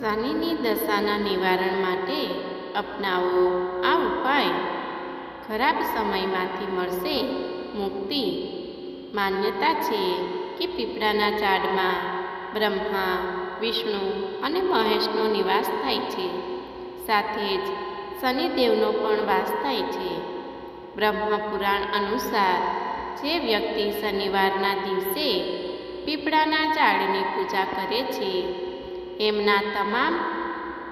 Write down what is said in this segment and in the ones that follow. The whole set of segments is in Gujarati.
શનિની દશાના નિવારણ માટે અપનાવો. આ ઉપાય ખરાબ સમયમાંથી મળશે મુક્તિ. માન્યતા છે કે પીપળાના ઝાડમાં બ્રહ્મા, વિષ્ણુ અને મહેશનો નિવાસ થાય છે. સાથે જ શનિદેવનો પણ વાસ થાય છે. બ્રહ્મપુરાણ અનુસાર જે વ્યક્તિ શનિવારના દિવસે પીપળાના ઝાડની પૂજા કરે છે એમના તમામ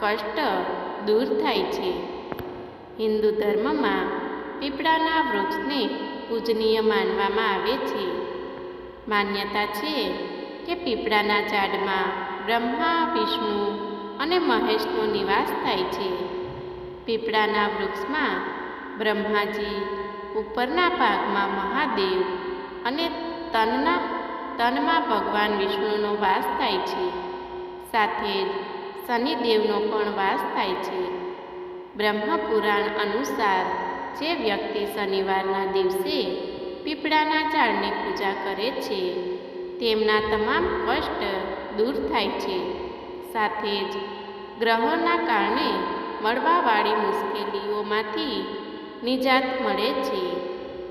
કષ્ટ દૂર થાય છે. હિન્દુ ધર્મમાં પીપળાના વૃક્ષને પૂજનીય માનવામાં આવે છે. માન્યતા છે કે પીપળાના ઝાડમાં બ્રહ્મા, વિષ્ણુ અને મહેશનો નિવાસ થાય છે. પીપળાના વૃક્ષમાં બ્રહ્માજી, ઉપરના ભાગમાં મહાદેવ અને તનના, તનમાં ભગવાન વિષ્ણુનો વાસ થાય છે. સાથે જ શનિદેવનો પણ વાસ થાય છે. બ્રહ્મપુરાણ અનુસાર જે વ્યક્તિ શનિવારના દિવસે પીપળાના ઝાડની પૂજા કરે છે, તેમના તમામ કષ્ટ દૂર થાય છે. સાથે જ ગ્રહોના કારણે મળવાવાળી મુશ્કેલીઓમાંથી નિજાત મળે છે.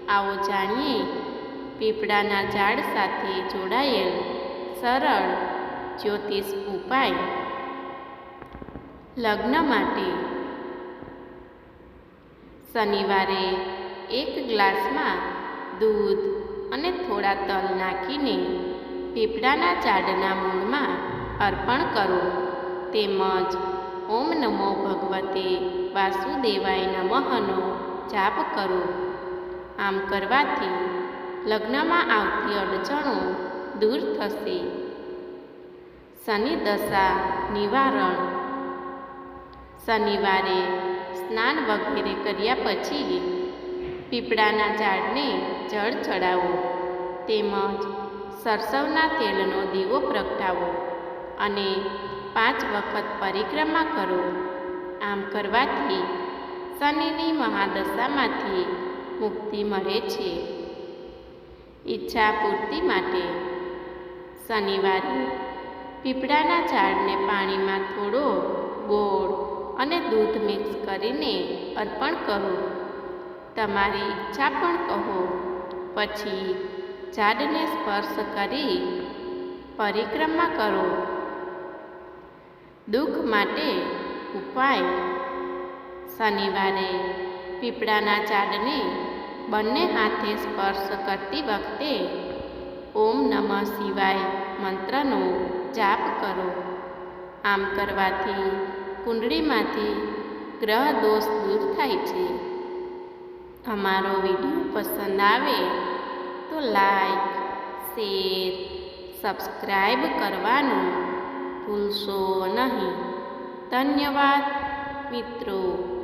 આવો જાણીએ, પીપળાના ઝાડ સાથે જોડાયેલ સરળ જ્યોતિષ ઉપાય. લગ્ન માટે. શનિવારે એક ગ્લાસમાં દૂધ અને થોડા તલ નાખીને પીપળાના ઝાડના મૂળમાં અર્પણ કરો. તેમજ ઓમ નમો ભગવતે વાસુદેવાય નમઃનો જાપ કરો. આમ કરવાથી લગ્નમાં આવતી અડચણો દૂર થશે. શનિ દશા નિવારણ. શનિવારે સ્નાન વગેરે કર્યા પછી પીપળાના ઝાડને જળ ચડાવો તેમજ સરસવના તેલનો દીવો પ્રગટાવો અને પાંચ વખત પરિક્રમા કરો. આમ કરવાથી શનિની મહાદશામાંથી મુક્તિ મળે છે. ઈચ્છા પૂર્તિ માટે શનિવારે પીપળાના ઝાડને પાણીમાં થોડો ગોળ અને દૂધ મિક્સ કરીને અર્પણ કરો. તમારી ઈચ્છા પણ કહો. પછી ઝાડને સ્પર્શ કરી પરિક્રમા કરો. દુઃખ માટે ઉપાય. શનિવારે પીપળાના ઝાડને બંને હાથે સ્પર્શ કરતી વખતે ઓમ નમઃ શિવાય મંત્રનો જાપ કરો. આમ કરવાથી કુંડળીમાંથી ગ્રહ દોષ દૂર થાય છે. અમારો વીડિયો પસંદ આવે તો લાઈક, શેર, સબસ્ક્રાઈબ કરવાનું ભૂલશો નહીં. ધન્યવાદ મિત્રો.